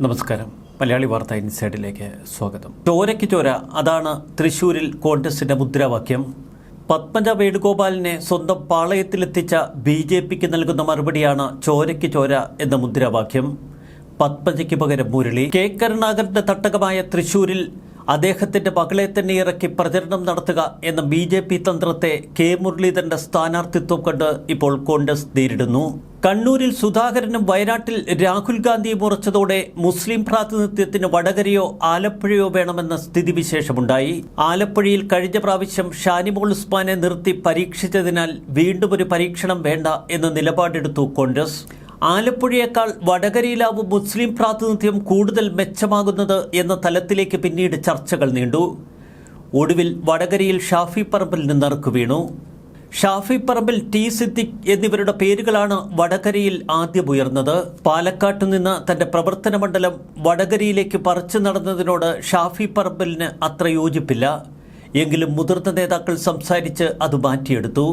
നമസ്കാരം. മലയാളി വാർത്ത ഇൻസൈഡിലേക്ക് സ്വാഗതം. ചോരയ്ക്ക് ചോര അതാണ് തൃശൂരിൽ കോൺഗ്രസിന്റെ മുദ്രാവാക്യം. പത്മജ വേണുഗോപാലിനെ സ്വന്തം പാളയത്തിലെത്തിച്ച ബി ജെ പിക്ക് നൽകുന്ന മറുപടിയാണ് ചോരയ്ക്ക് ചോര എന്ന മുദ്രാവാക്യം. പത്മജയ്ക്ക് പകരം മുരളി. കെ. കരുണാകരന്റെ തട്ടകമായ തൃശൂരിൽ അദ്ദേഹത്തിന്റെ മകളെ തന്നെ ഇറക്കി പ്രചരണം നടത്തുക എന്ന ബി ജെ പി തന്ത്രത്തെ കെ മുരളീധരന്റെ സ്ഥാനാർത്ഥിത്വം കണ്ട് ഇപ്പോൾ കോൺഗ്രസ് നേരിടുന്നു. കണ്ണൂരിൽ സുധാകരനും വയനാട്ടിൽ രാഹുൽ ഗാന്ധിയും ഉറച്ചതോടെ മുസ്ലിം പ്രാതിനിധ്യത്തിന് വടകരയോ ആലപ്പുഴയോ വേണമെന്ന സ്ഥിതിവിശേഷമുണ്ടായി. ആലപ്പുഴയിൽ കഴിഞ്ഞ പ്രാവശ്യം ഷാനിമോൾ ഉസ്മാനെ നിർത്തി പരീക്ഷിച്ചതിനാൽ വീണ്ടും ഒരു പരീക്ഷണം വേണ്ട എന്ന നിലപാടെടുത്തു കോൺഗ്രസ്. ആലപ്പുഴയേക്കാൾ വടകരയിലാവും മുസ്ലിം പ്രാതിനിധ്യം കൂടുതൽ മെച്ചമാകുന്നത് എന്ന തലത്തിലേക്ക് പിന്നീട് ചർച്ചകൾ നീണ്ടു. ഒടുവിൽ വടകരയിൽ ഷാഫി പറമ്പിൽ നിന്നിറക്കു വീണു. ഷാഫി പറമ്പിൽ ടി സിദ്ദിഖ് എന്നിവരുടെ പേരുകളാണ് വടകരയിൽ ആദ്യം ഉയർന്നത്. പാലക്കാട്ടു നിന്ന് തന്റെ പ്രവർത്തന മണ്ഡലം വടകരയിലേക്ക് പറിച്ചു നടന്നതിനോട് ഷാഫി പറമ്പിലിന് അത്ര യോജിപ്പില്ല. എങ്കിലും മുതിർന്ന നേതാക്കൾ സംസാരിച്ച് അത് മാറ്റിയെടുത്തു.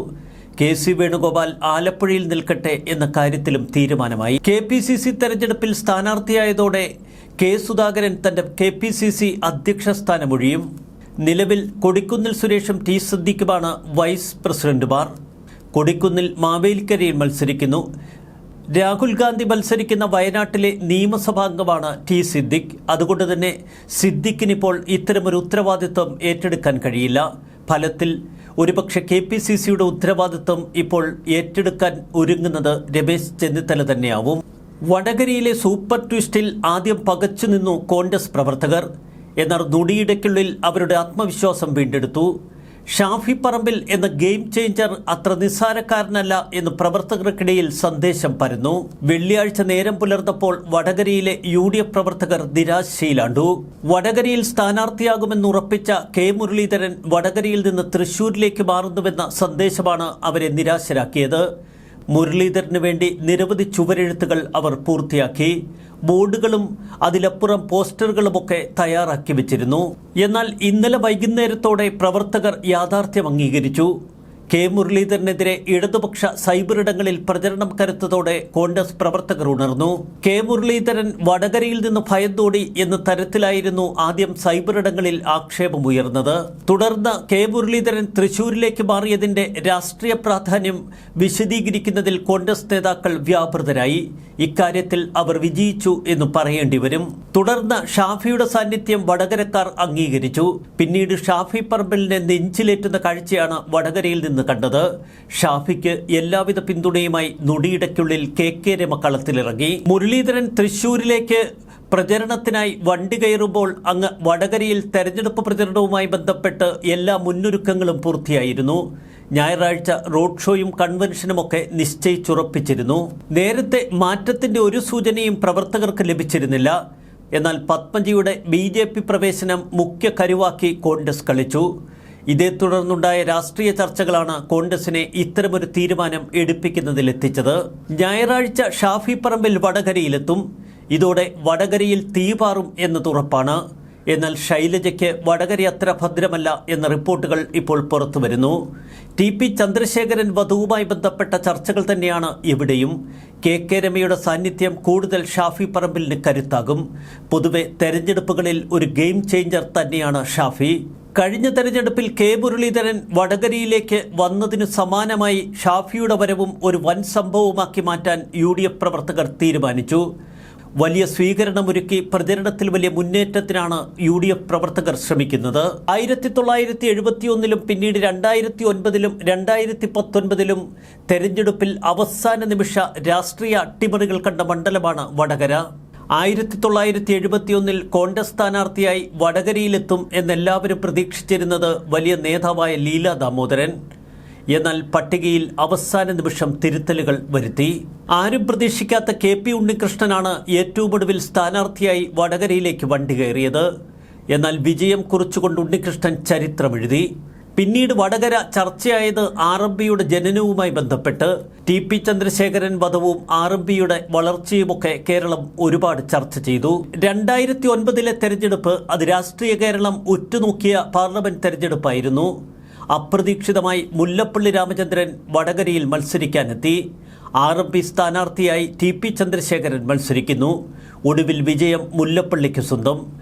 കെ സി വേണുഗോപാൽ ആലപ്പുഴയിൽ നിൽക്കട്ടെ എന്ന കാര്യത്തിലും തീരുമാനമായി. കെ പി സി സി തെരഞ്ഞെടുപ്പിൽ സ്ഥാനാർത്ഥിയായതോടെ കെ സുധാകരൻ തന്റെ കെ പി സി സി അധ്യക്ഷ സ്ഥാനമൊഴിയും നിലവിൽ കൊടിക്കുന്നിൽ സുരേഷും ടി സിദ്ദിഖുമാണ് വൈസ് പ്രസിഡന്റുമാർ. കൊടിക്കുന്നിൽ മാവേലിക്കരയിൽ മത്സരിക്കുന്നു. രാഹുൽ ഗാന്ധി മത്സരിക്കുന്ന വയനാട്ടിലെ നിയമസഭാംഗമാണ് ടി സിദ്ദിഖ്. അതുകൊണ്ട് തന്നെ സിദ്ദിഖിനിപ്പോൾ ഇത്തരമൊരു ഉത്തരവാദിത്വം ഏറ്റെടുക്കാൻ കഴിയില്ല. ഫലത്തിൽ ഒരുപക്ഷെ കെ പി സി സിയുടെ ഉത്തരവാദിത്വം ഇപ്പോൾ ഏറ്റെടുക്കാൻ ഒരുങ്ങുന്നത് രമേശ് ചെന്നിത്തല തന്നെയാവും. വടകരയിലെ സൂപ്പർ ട്വിസ്റ്റിൽ ആദ്യം പകച്ചു നിന്നു കോൺഗ്രസ് പ്രവർത്തകർ. എന്നാൽ നുടിയിടയ്ക്കുള്ളിൽ അവരുടെ ആത്മവിശ്വാസം വീണ്ടെടുത്തു. ഷാഫി പറമ്പിൽ എന്ന ഗെയിം ചേഞ്ചർ അത്ര നിസ്സാരക്കാരനല്ല എന്ന് പ്രവർത്തകർക്കിടയിൽ സന്ദേശം പരന്നു. വെള്ളിയാഴ്ച നേരം പുലർന്നപ്പോൾ വടകരയിലെ യു ഡി എഫ് പ്രവർത്തകർ നിരാശയിലാണ്ടു. വടകരയിൽ സ്ഥാനാർത്ഥിയാകുമെന്ന് ഉറപ്പിച്ച കെ മുരളീധരൻ വടകരയിൽ നിന്ന് തൃശൂരിലേക്ക് മാറുന്നുവെന്ന സന്ദേശമാണ് അവരെ നിരാശരാക്കിയത്. മുരളീധരന് വേണ്ടി നിരവധി ചുവരെഴുത്തുകൾ അവർ പൂർത്തിയാക്കി. ബോർഡുകളും അതിലപ്പുറം പോസ്റ്ററുകളുമൊക്കെ തയ്യാറാക്കി വെച്ചിരുന്നു. എന്നാൽ ഇന്നലെ വൈകുന്നേരത്തോടെ പ്രവർത്തകർ യാഥാർത്ഥ്യം അംഗീകരിച്ചു. കെ. മുരളീധരനെതിരെ ഇടതുപക്ഷ സൈബറിടങ്ങളിൽ പ്രചരണം കരുത്തതോടെ കോൺഗ്രസ് പ്രവർത്തകർ ഉണർന്നു. കെ. മുരളീധരൻ വടകരയിൽ നിന്ന് ഭയന്തോടി എന്ന തരത്തിലായിരുന്നു ആദ്യം സൈബറിടങ്ങളിൽ ആക്ഷേപമുയർന്നത് തുടർന്ന് കെ. മുരളീധരൻ തൃശൂരിലേക്ക് മാറിയതിന്റെ രാഷ്ട്രീയ പ്രാധാന്യം വിശദീകരിക്കുന്നതിൽ കോൺഗ്രസ് നേതാക്കൾ വ്യാപൃതരായി. ഇക്കാര്യത്തിൽ അവർ വിജയിച്ചു എന്ന് പറയേണ്ടി വരും. തുടർന്ന് ഷാഫിയുടെ സാന്നിധ്യം വടകരക്കാർ അംഗീകരിച്ചു. പിന്നീട് ഷാഫി പറമ്പലിനെ നെഞ്ചിലേറ്റുന്ന കാഴ്ചയാണ് വടകരയിൽ നിന്ന് കണ്ടത്. ഷാഫിക്ക് എല്ലാവിധ പിന്തുണയുമായി നൊടിയിടയ്ക്കുള്ളിൽ കെ കെ രമക്കളത്തിലിറങ്ങി. മുരളീധരൻ തൃശൂരിലേക്ക് പ്രചരണത്തിനായി വണ്ടി കയറുമ്പോൾ അങ്ങ് വടകരയിൽ തെരഞ്ഞെടുപ്പ് പ്രചരണവുമായി ബന്ധപ്പെട്ട് എല്ലാ മുന്നൊരുക്കങ്ങളും പൂർത്തിയായിരുന്നു. ഞായറാഴ്ച റോഡ് ഷോയും കൺവെൻഷനുമൊക്കെ നിശ്ചയിച്ചുറപ്പിച്ചിരുന്നു. നേരത്തെ മാറ്റത്തിന്റെ ഒരു സൂചനയും പ്രവർത്തകർക്ക് ലഭിച്ചിരുന്നില്ല. എന്നാൽ പത്മജിയുടെ ബി ജെ പി പ്രവേശനം മുഖ്യ കരുവാക്കി കോൺഗ്രസ് കളിച്ചു. ഇതേ തുടർന്നുണ്ടായ രാഷ്ട്രീയ ചർച്ചകളാണ് കോൺഗ്രസിനെ ഇത്തരമൊരു തീരുമാനം എടുപ്പിക്കുന്നതിലെത്തിച്ചത്. ഞായറാഴ്ച ഷാഫി പറമ്പിൽ വടകരയിലെത്തും. ഇതോടെ വടകരയിൽ തീപാറും എന്നതുറപ്പാണ് എന്നാൽ ശൈലജയ്ക്ക് വടകര അത്ര ഭദ്രമല്ല എന്ന റിപ്പോർട്ടുകൾ ഇപ്പോൾ പുറത്തു വരുന്നു. ടി പി ചന്ദ്രശേഖരൻ വധുവുമായി ബന്ധപ്പെട്ട ചർച്ചകൾ തന്നെയാണ് ഇവിടെയും. കെ കെ രമയുടെ സാന്നിധ്യം കൂടുതൽ ഷാഫി പറമ്പിലിന് കരുത്താകും. പൊതുവെ തെരഞ്ഞെടുപ്പുകളിൽ ഒരു ഗെയിം ചേഞ്ചർ തന്നെയാണ് ഷാഫി. കഴിഞ്ഞ തെരഞ്ഞെടുപ്പിൽ കെ മുരളീധരൻ വടകരയിലേക്ക് വന്നതിനു സമാനമായി ഷാഫിയുടെ വരവും ഒരു വൻ സംഭവമാക്കി മാറ്റാൻ യു പ്രവർത്തകർ തീരുമാനിച്ചു. വലിയ സ്വീകരണം ഒരുക്കി പ്രചരണത്തിൽ വലിയ മുന്നേറ്റത്തിനാണ് യു ഡി എഫ് പ്രവർത്തകർ ശ്രമിക്കുന്നത്. ആയിരത്തി തൊള്ളായിരത്തി എഴുപത്തിയൊന്നിലും പിന്നീട് രണ്ടായിരത്തി ഒൻപതിലും രണ്ടായിരത്തി പത്തൊൻപതിലും തെരഞ്ഞെടുപ്പിൽ അവസാന നിമിഷ രാഷ്ട്രീയ അട്ടിമറികൾ കണ്ട മണ്ഡലമാണ് വടകര. ആയിരത്തി തൊള്ളായിരത്തി എഴുപത്തിയൊന്നിൽ കോൺഗ്രസ് സ്ഥാനാർത്ഥിയായി വടകരയിലെത്തും എന്നെല്ലാവരും പ്രതീക്ഷിച്ചിരുന്നത് വലിയ നേതാവായ ലീല ദാമോദരൻ. എന്നാൽ പട്ടികയിൽ അവസാന നിമിഷം തിരുത്തലുകൾ വരുത്തി. ആരും പ്രതീക്ഷിക്കാത്ത കെ പി ഉണ്ണികൃഷ്ണനാണ് ഏറ്റവും ഒടുവിൽ സ്ഥാനാർത്ഥിയായി വടകരയിലേക്ക് വണ്ടി കയറിയത്. എന്നാൽ വിജയം കുറിച്ചുകൊണ്ട് ഉണ്ണികൃഷ്ണൻ ചരിത്രമെഴുതി. പിന്നീട് വടകര ചർച്ചയായത് ആർ എം പിയുടെ ജനനവുമായി ബന്ധപ്പെട്ട് ടി പി ചന്ദ്രശേഖരൻ വധവും ആർ എം പിയുടെ വളർച്ചയുമൊക്കെ കേരളം ഒരുപാട് ചർച്ച ചെയ്തു. രണ്ടായിരത്തി ഒൻപതിലെ തെരഞ്ഞെടുപ്പ് അത് രാഷ്ട്രീയ കേരളം ഉറ്റുനോക്കിയ പാർലമെന്റ് തെരഞ്ഞെടുപ്പായിരുന്നു. അപ്രതീക്ഷിതമായി മുല്ലപ്പള്ളി രാമചന്ദ്രൻ വടകരയിൽ മത്സരിക്കാനെത്തി. ആർ എം പി സ്ഥാനാർത്ഥിയായി ടി പി ചന്ദ്രശേഖരൻ മത്സരിക്കുന്നു. ഒടുവിൽ വിജയം മുല്ലപ്പള്ളിക്ക് സ്വന്തം.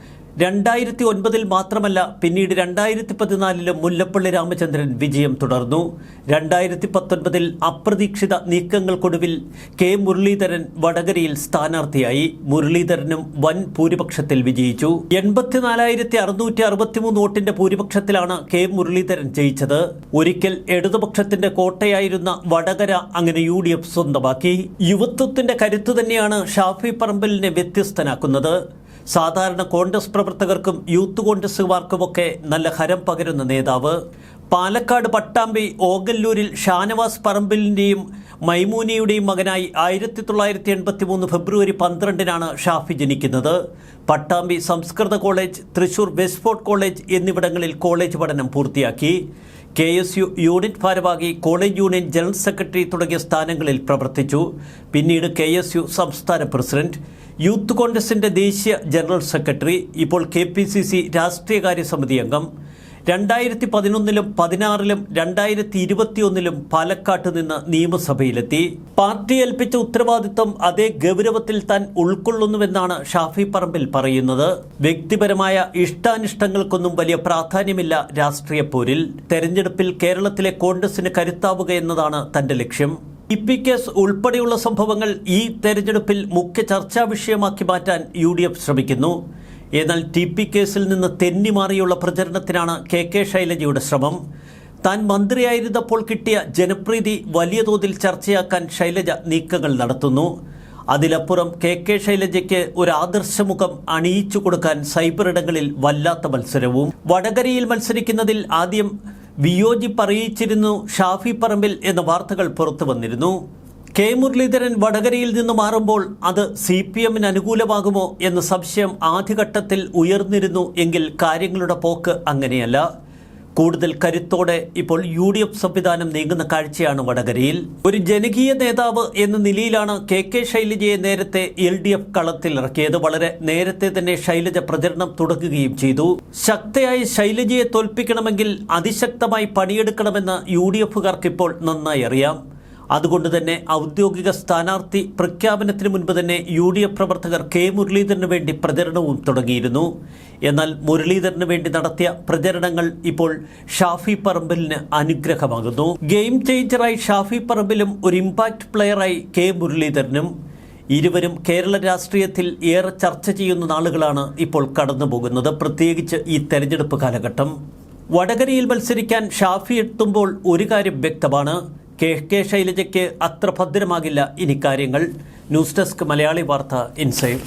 രണ്ടായിരത്തി ഒൻപതിൽ മാത്രമല്ല പിന്നീട് രണ്ടായിരത്തി പതിനാലിലും മുല്ലപ്പള്ളി രാമചന്ദ്രൻ വിജയം തുടർന്നു. രണ്ടായിരത്തി പത്തൊൻപതിൽ അപ്രതീക്ഷിത നീക്കങ്ങൾക്കൊടുവിൽ കെ മുരളീധരൻ വടകരയിൽ സ്ഥാനാർത്ഥിയായി. മുരളീധരനും വൻ ഭൂരിപക്ഷത്തിൽ വിജയിച്ചു. എൺപത്തിനാലായിരത്തി അറുന്നൂറ്റി അറുപത്തിമൂന്ന് വോട്ടിന്റെ ഭൂരിപക്ഷത്തിലാണ് കെ മുരളീധരൻ ജയിച്ചത്. ഒരിക്കൽ ഇടതുപക്ഷത്തിന്റെ കോട്ടയായിരുന്ന വടകര അങ്ങനെ യു ഡി എഫ് സ്വന്തമാക്കി. യുവത്വത്തിന്റെ കരുത്തു തന്നെയാണ് ഷാഫി പറമ്പലിനെ വ്യത്യസ്തനാക്കുന്നത്. സാധാരണ കോൺഗ്രസ് പ്രവർത്തകർക്കും യൂത്ത് കോൺഗ്രസുകാർക്കുമൊക്കെ നല്ല ഹരം പകരുന്ന നേതാവ്. പാലക്കാട് പട്ടാമ്പി ഓഗല്ലൂരിൽ ഷാനവാസ് പറമ്പിലിന്റെയും മൈമൂനിയുടെയും മകനായി ആയിരത്തി തൊള്ളായിരത്തി എൺപത്തി മൂന്ന് ഫെബ്രുവരി പന്ത്രണ്ടിനാണ് ഷാഫി ജനിക്കുന്നത്. പട്ടാമ്പി സംസ്കൃത college Thrissur west fort college എന്നിവിടങ്ങളിൽ കോളേജ് പഠനം പൂർത്തിയാക്കി. കെ എസ് യു യൂണിറ്റ് ഭാരവാഹി കോളേജ് യൂണിയൻ ജനറൽ സെക്രട്ടറി തുടങ്ങിയ സ്ഥാനങ്ങളിൽ പ്രവർത്തിച്ചു. പിന്നീട് കെ എസ് യു സംസ്ഥാന പ്രസിഡന്റ് യൂത്ത് കോൺഗ്രസിന്റെ ദേശീയ ജനറൽ സെക്രട്ടറി ഇപ്പോൾ കെ പി സി സി രാഷ്ട്രീയകാര്യ സമിതി അംഗം രണ്ടായിരത്തി പതിനൊന്നിലും പതിനാറിലും രണ്ടായിരത്തി ഇരുപത്തിയൊന്നിലും പാലക്കാട്ട് നിന്ന് നിയമസഭയിലെത്തി. പാർട്ടി ഏൽപ്പിച്ച ഉത്തരവാദിത്വം അതേ ഗൗരവത്തിൽ താൻ ഉൾക്കൊള്ളുന്നുവെന്നാണ് ഷാഫി പറമ്പിൽ പറയുന്നത്. വ്യക്തിപരമായ ഇഷ്ടാനിഷ്ടങ്ങൾക്കൊന്നും വലിയ പ്രാധാന്യമില്ല രാഷ്ട്രീയ പോരിൽ. തെരഞ്ഞെടുപ്പിൽ കേരളത്തിലെ കോൺഗ്രസിന് കരുത്താവുക എന്നതാണ് തന്റെ ലക്ഷ്യം. ഇ പി കേസ് ഉൾപ്പെടെയുള്ള സംഭവങ്ങൾ ഈ തെരഞ്ഞെടുപ്പിൽ മുഖ്യ ചർച്ചാ വിഷയമാക്കി മാറ്റാൻ യു ശ്രമിക്കുന്നു. എന്നാൽ ടി പി കേസിൽ നിന്ന് തെന്നിമാറിയുള്ള പ്രചരണത്തിനാണ് കെ കെ ശൈലജയുടെ ശ്രമം. താൻ മന്ത്രിയായിരുന്നപ്പോൾ കിട്ടിയ ജനപ്രീതി വലിയ തോതിൽ ചർച്ചയാക്കാൻ ശൈലജ നീക്കങ്ങൾ നടത്തുന്നു. അതിലപ്പുറം കെ കെ ശൈലജയ്ക്ക് ഒരു ആദർശമുഖം അണിയിച്ചു കൊടുക്കാൻ സൈബർ ഇടങ്ങളിൽ വല്ലാത്ത മത്സരവും. വടകരയിൽ മത്സരിക്കുന്നതിൽ ആദ്യം വിയോജിപ്പറിയിച്ചിരുന്നു ഷാഫി പറമ്പിൽ എന്ന വാർത്തകൾ പുറത്തു വന്നിരുന്നു. കെ മുരളീധരൻ വടകരയിൽ നിന്ന് മാറുമ്പോൾ അത് സി പി എമ്മിന് അനുകൂലമാകുമോ എന്ന സംശയം ആദ്യഘട്ടത്തിൽ ഉയർന്നിരുന്നു എങ്കിൽ കാര്യങ്ങളുടെ പോക്ക് അങ്ങനെയല്ല. കൂടുതൽ കരുത്തോടെ ഇപ്പോൾ യു ഡി എഫ് സംവിധാനം നീങ്ങുന്ന കാഴ്ചയാണ് വടകരയിൽ. ഒരു ജനകീയ നേതാവ് എന്ന നിലയിലാണ് കെ കെ ശൈലജയെ നേരത്തെ എൽ ഡി എഫ് കളത്തിലിറക്കിയത് വളരെ നേരത്തെ തന്നെ ശൈലജ പ്രചരണം തുടങ്ങുകയും ചെയ്തു. ശക്തയായി ശൈലജയെ തോൽപ്പിക്കണമെങ്കിൽ അതിശക്തമായി പണിയെടുക്കണമെന്ന് യു ഡി എഫുകാർക്ക് ഇപ്പോൾ നന്നായി അറിയാം. അതുകൊണ്ട് തന്നെ ഔദ്യോഗിക സ്ഥാനാർത്ഥി പ്രഖ്യാപനത്തിന് മുൻപ് തന്നെ യു ഡി എഫ് പ്രവർത്തകർ കെ മുരളീധരന് വേണ്ടി പ്രചരണവും തുടങ്ങിയിരുന്നു. എന്നാൽ മുരളീധരന് വേണ്ടി നടത്തിയ പ്രചരണങ്ങൾ ഇപ്പോൾ ഷാഫി പറമ്പിലിന് അനുഗ്രഹമാകുന്നു. ഗെയിം ചേഞ്ചറായി ഷാഫി പറമ്പിലും ഒരു ഇമ്പാക്ട് പ്ലെയറായി കെ മുരളീധരനും. ഇരുവരും കേരള രാഷ്ട്രീയത്തിൽ ഏറെ ചർച്ച ചെയ്യുന്ന നാളുകളാണ് ഇപ്പോൾ കടന്നുപോകുന്നത്. പ്രത്യേകിച്ച് ഈ തെരഞ്ഞെടുപ്പ് കാലഘട്ടം. വടകരയിൽ മത്സരിക്കാൻ ഷാഫി എത്തുമ്പോൾ ഒരു കാര്യം വ്യക്തമാണ്. കെ കെ ശൈലജയ്ക്ക് അത്ര ഭദ്രമാകില്ല ഇനി കാര്യങ്ങൾ. ന്യൂസ് ഡെസ്ക് മലയാളി വാർത്ത ഇൻസൈഡ്